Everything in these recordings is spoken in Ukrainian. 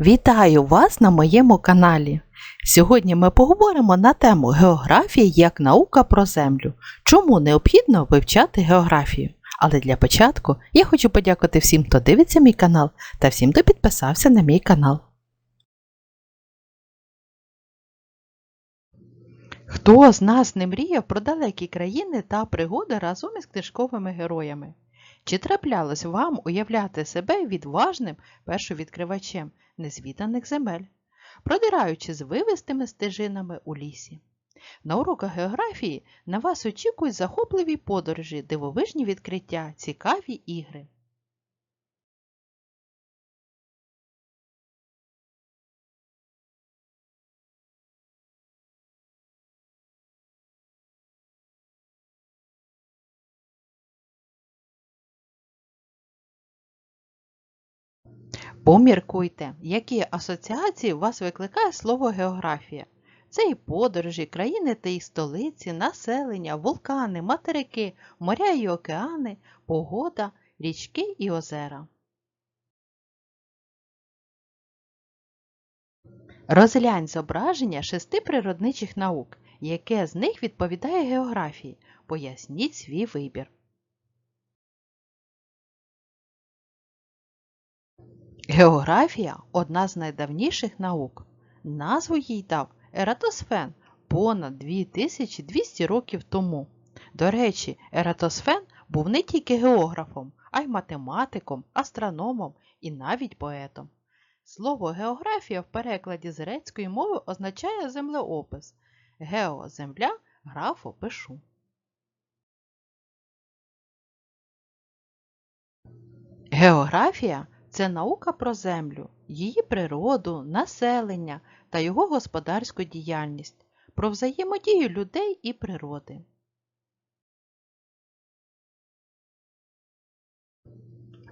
Вітаю вас на моєму каналі. Сьогодні ми поговоримо на тему географії як наука про землю. Чому необхідно вивчати географію? Але для початку я хочу подякувати всім, хто дивиться мій канал та всім, хто підписався на мій канал. Хто з нас не мріяв про далекі країни та пригоди разом із книжковими героями? Чи траплялось вам уявляти себе відважним першовідкривачем незвіданих земель, продираючи з вивистими стежинами у лісі? На уроках географії на вас очікують захопливі подорожі, дивовижні відкриття, цікаві ігри. Поміркуйте, які асоціації у вас викликає слово географія. Це і подорожі, країни та їх столиці, населення, вулкани, материки, моря і океани, погода, річки і озера. Розглянь зображення шести природничих наук, яке з них відповідає географії. Поясніть свій вибір. Географія одна з найдавніших наук. Назву їй дав Ератосфен понад 2200 років тому. До речі, Ератосфен був не тільки географом, а й математиком, астрономом і навіть поетом. Слово географія в перекладі з грецької мови означає землеопис. Гео земля, графо пишу. Географія це наука про землю, її природу, населення та його господарську діяльність, про взаємодію людей і природи.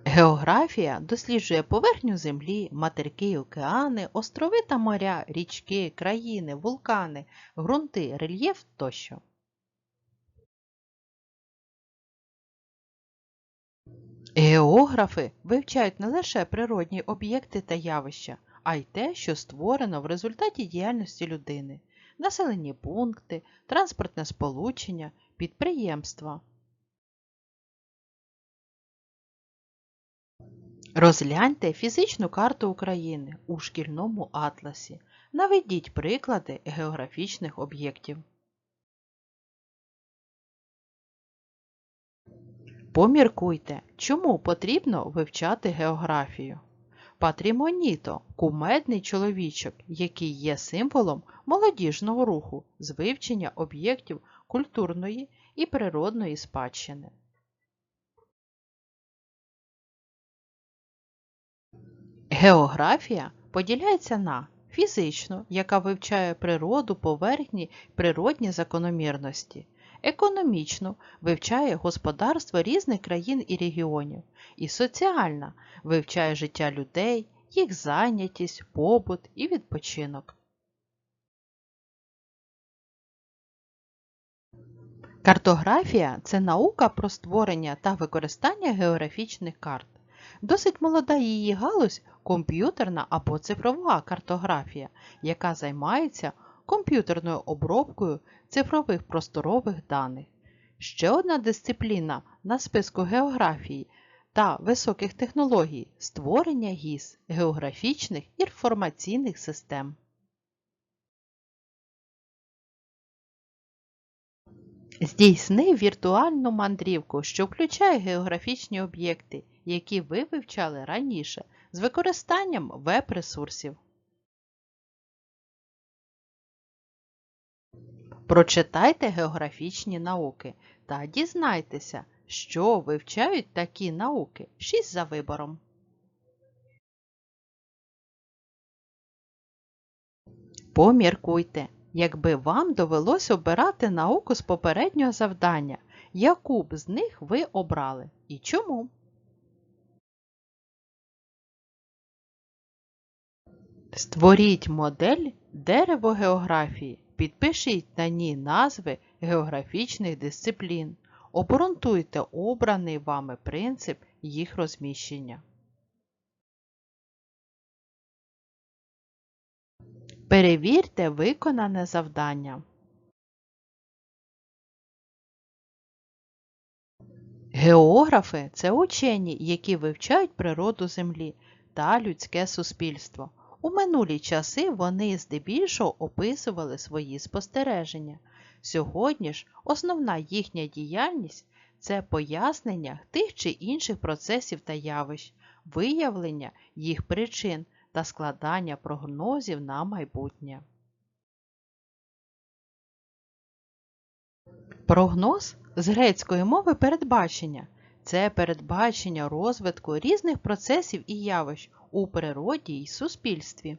Географія досліджує поверхню землі, материки океани, острови та моря, річки, країни, вулкани, ґрунти, рельєф тощо. Географи вивчають не лише природні об'єкти та явища, а й те, що створено в результаті діяльності людини, населені пункти, транспортне сполучення, підприємства. Розгляньте фізичну карту України у шкільному атласі. Наведіть приклади географічних об'єктів. Поміркуйте, чому потрібно вивчати географію. Патрімоніто кумедний чоловічок, який є символом молодіжного руху з вивчення об'єктів культурної і природної спадщини. Географія поділяється на фізичну, яка вивчає природу, поверхні, природні закономірності, економічну вивчає господарство різних країн і регіонів, і соціальна вивчає життя людей, їх зайнятість, побут і відпочинок. Картографія це наука про створення та використання географічних карт. Досить молода її галузь комп'ютерна або цифрова картографія, яка займається комп'ютерною обробкою цифрових просторових даних. Ще одна дисципліна на списку географії та високих технологій створення ГІС географічних інформаційних систем. Здійсни віртуальну мандрівку, що включає географічні об'єкти, які ви вивчали раніше з використанням веб-ресурсів. Прочитайте географічні науки та дізнайтеся, що вивчають такі науки 6 за вибором. Поміркуйте, якби вам довелось обирати науку з попереднього завдання, яку б з них ви обрали і чому? Створіть модель деревогеографії. Підпишіть на ній назви географічних дисциплін. Обґрунтуйте обраний вами принцип їх розміщення. Перевірте виконане завдання. Географи це учені, які вивчають природу Землі та людське суспільство. У минулі часи вони здебільшого описували свої спостереження. Сьогодні ж основна їхня діяльність це пояснення тих чи інших процесів та явищ, виявлення їх причин та складання прогнозів на майбутнє. Прогноз з грецької мови передбачення це передбачення розвитку різних процесів і явищ у природі й суспільстві.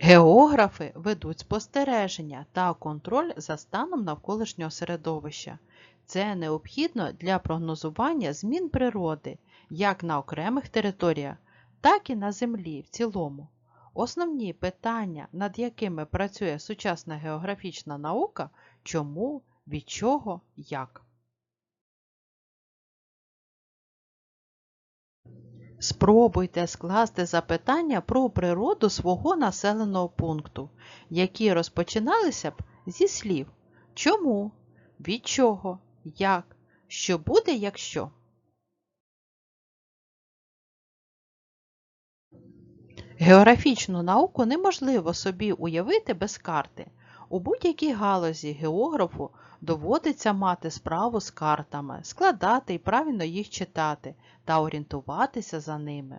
Географи ведуть спостереження та контроль за станом навколишнього середовища. Це необхідно для прогнозування змін природи як на окремих територіях, так і на землі в цілому. Основні питання, над якими працює сучасна географічна наука чому, від чого, як. Спробуйте скласти запитання про природу свого населеного пункту, які розпочиналися б зі слів чому, від чого, як, що буде, якщо. Географічну науку неможливо собі уявити без карти. У будь-якій галузі географу доводиться мати справу з картами, складати і правильно їх читати та орієнтуватися за ними.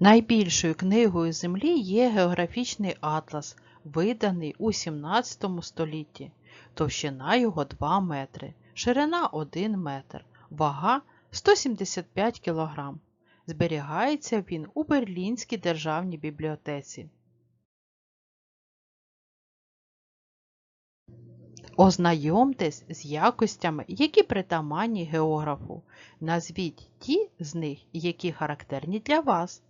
Найбільшою книгою Землі є географічний атлас, виданий у 17 столітті. Товщина його 2 метри, ширина 1 метр, вага 175 кг. Зберігається він у Берлінській державній бібліотеці. Ознайомтесь з якостями, які притаманні географу. Назвіть ті з них, які характерні для вас.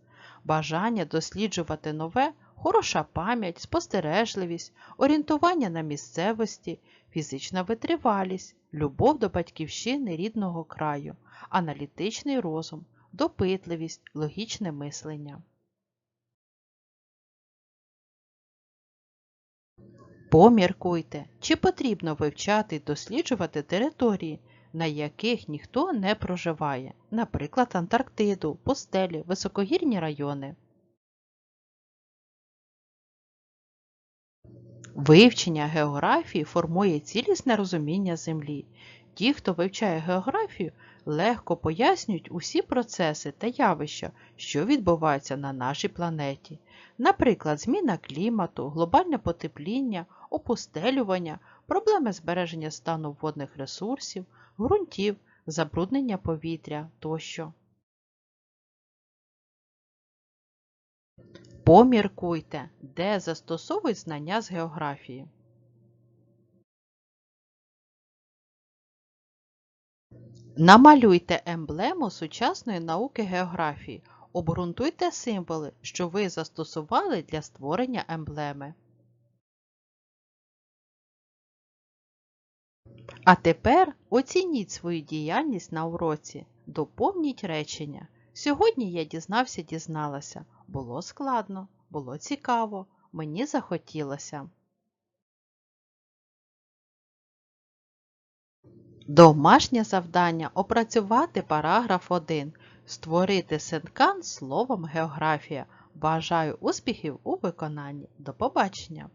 Бажання досліджувати нове, хороша пам'ять, спостережливість, орієнтування на місцевості, фізична витривалість, любов до батьківщини рідного краю, аналітичний розум, допитливість, логічне мислення. Поміркуйте, чи потрібно вивчати і досліджувати території, на яких ніхто не проживає, наприклад, Антарктиду, пустелі, високогірні райони. Вивчення географії формує цілісне розуміння Землі. Ті, хто вивчає географію, легко пояснюють усі процеси та явища, що відбуваються на нашій планеті, наприклад, зміна клімату, глобальне потепління, опустелювання, проблеми збереження стану водних ресурсів, ґрунтів, забруднення повітря тощо. Поміркуйте, де застосовують знання з географії. Намалюйте емблему сучасної науки географії. Обґрунтуйте символи, що ви застосували для створення емблеми. А тепер оцініть свою діяльність на уроці. Доповніть речення. Сьогодні я дізнався, дізналася. Було складно, було цікаво, мені захотілося. Домашнє завдання опрацювати параграф 1. Створити синкан словом географія. Бажаю успіхів у виконанні. До побачення!